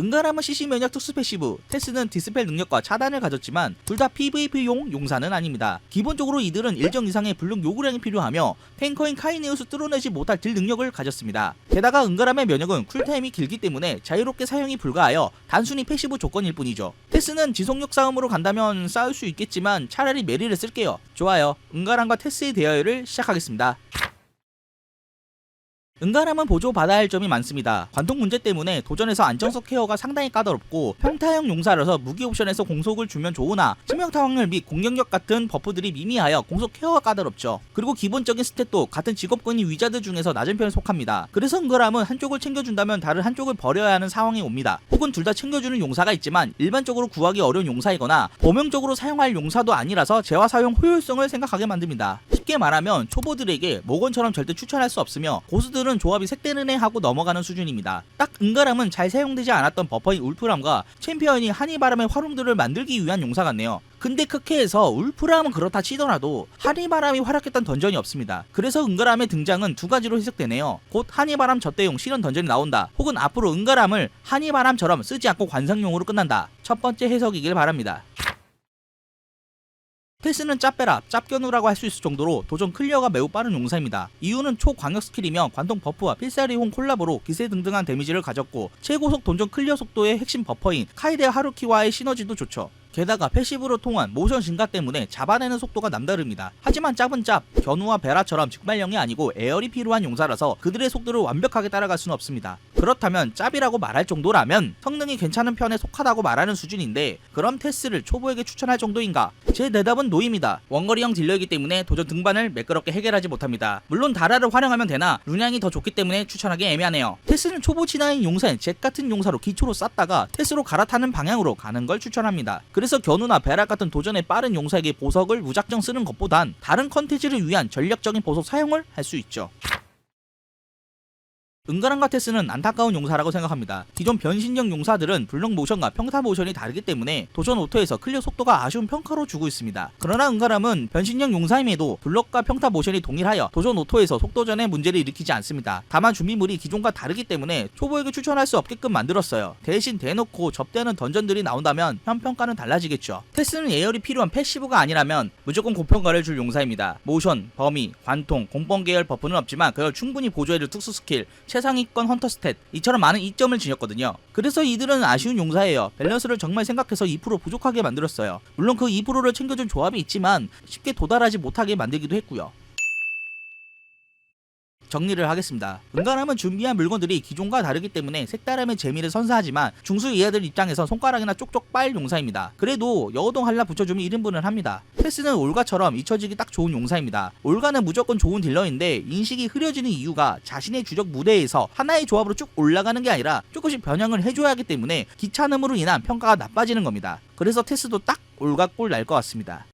은가람은 CC 면역 특수 패시브, 테스는 디스펠 능력과 차단을 가졌지만 둘 다 PVP용 용사는 아닙니다. 기본적으로 이들은 일정 이상의 불능 요구량이 필요하며 탱커인 카이네우스 뚫어내지 못할 딜 능력을 가졌습니다. 게다가 은가람의 면역은 쿨타임이 길기 때문에 자유롭게 사용이 불가하여 단순히 패시브 조건일 뿐이죠. 테스는 지속력 싸움으로 간다면 싸울 수 있겠지만 차라리 메리를 쓸게요. 좋아요. 은가람과 테스의 대화를 시작하겠습니다. 은가람은 보조 받아야 할 점이 많습니다. 관통 문제 때문에 도전에서 안정석 케어가 상당히 까다롭고 평타형 용사라서 무기 옵션에서 공속을 주면 좋으나 치명타 확률 및 공격력 같은 버프들이 미미하여 공속 케어가 까다롭죠. 그리고 기본적인 스탯도 같은 직업군인 위자드 중에서 낮은 편에 속합니다. 그래서 은가람은 한쪽을 챙겨준다면 다른 한쪽을 버려야 하는 상황이 옵니다. 혹은 둘 다 챙겨주는 용사가 있지만 일반적으로 구하기 어려운 용사이거나 범용적으로 사용할 용사도 아니라서 재화 사용 효율성을 생각하게 만듭니다. 쉽게 말하면 초보들에게 모건처럼 절대 추천할 수 없으며 고수들은 조합이 색대는 애 하고 넘어가는 수준입니다. 딱 은가람은 잘 사용되지 않았던 버퍼인 울프람과 챔피언이 한이바람의 화rum들을 만들기 위한 용사 같네요. 근데 크케에서 울프람은 그렇다 치더라도 한이바람이 활약했던 던전이 없습니다. 그래서 은가람의 등장은 두 가지로 해석되네요. 곧 한이바람 저때용 실현 던전이 나온다. 혹은 앞으로 은가람을 한이바람처럼 쓰지 않고 관상용으로 끝난다. 첫 번째 해석이길 바랍니다. 테스는 짭빼라, 짭견우라고 할 수 있을 정도로 도전 클리어가 매우 빠른 용사입니다. 이유는 초광역 스킬이며 관통 버프와 필사리홍 콜라보로 기세 등등한 데미지를 가졌고 최고속 돈전 클리어 속도의 핵심 버퍼인 카이데 하루키와의 시너지도 좋죠. 게다가 패시브로 통한 모션 증가 때문에 잡아내는 속도가 남다릅니다. 하지만 짭은 짭, 견우와 베라처럼 직발령이 아니고 에어리 필요한 용사라서 그들의 속도를 완벽하게 따라갈 수는 없습니다. 그렇다면 짭이라고 말할 정도라면 성능이 괜찮은 편에 속하다고 말하는 수준인데 그럼 테스를 초보에게 추천할 정도인가? 제 대답은 노입니다. 원거리형 딜러이기 때문에 도전 등반을 매끄럽게 해결하지 못합니다. 물론 다라를 활용하면 되나 루냥이 더 좋기 때문에 추천하기 애매하네요. 테스는 초보 진화인 용사인 잭 같은 용사로 기초로 쌓다가 테스로 갈아타는 방향으로 가는 걸 추천합니다. 그래서 견우나 베락 같은 도전의 빠른 용사에게 보석을 무작정 쓰는 것보단 다른 컨텐츠를 위한 전략적인 보석 사용을 할 수 있죠. 은가랑과 테스는 안타까운 용사라고 생각합니다. 기존 변신형 용사들은 블록 모션과 평타 모션이 다르기 때문에 도전 오토에서 클리어 속도가 아쉬운 평가로 주고 있습니다. 그러나 은가람은 변신형 용사임에도 블록과 평타 모션이 동일하여 도전 오토에서 속도전에 문제를 일으키지 않습니다. 다만 준비물이 기존과 다르기 때문에 초보에게 추천할 수 없게끔 만들었어요. 대신 대놓고 접대하는 던전들이 나온다면 현 평가는 달라지겠죠. 테스는 예열이 필요한 패시브가 아니라면 무조건 고평가를 줄 용사입니다. 모션, 범위, 관통, 공법 계열 버프는 없지만 그걸 충분히 보조해줄 특수 스킬, 최상위권 헌터 스탯 이처럼 많은 이점을 지녔거든요. 그래서 이들은 아쉬운 용사예요. 밸런스를 정말 생각해서 2% 부족하게 만들었어요. 물론 그 2%를 챙겨준 조합이 있지만 쉽게 도달하지 못하게 만들기도 했고요. 정리를 하겠습니다. 은간하면 준비한 물건들이 기존과 다르기 때문에 색다름의 재미를 선사하지만 중수 이하들 입장에서 손가락이나 쪽쪽 빨 용사입니다. 그래도 여우동 한라 붙여주면 1인분을 합니다. 패스는 올가처럼 잊혀지기 딱 좋은 용사입니다. 올가는 무조건 좋은 딜러인데 인식이 흐려지는 이유가 자신의 주적 무대에서 하나의 조합으로 쭉 올라가는 게 아니라 조금씩 변형을 해줘야 하기 때문에 귀찮음으로 인한 평가가 나빠지는 겁니다. 그래서 테스도 딱 올가 꼴날것 같습니다.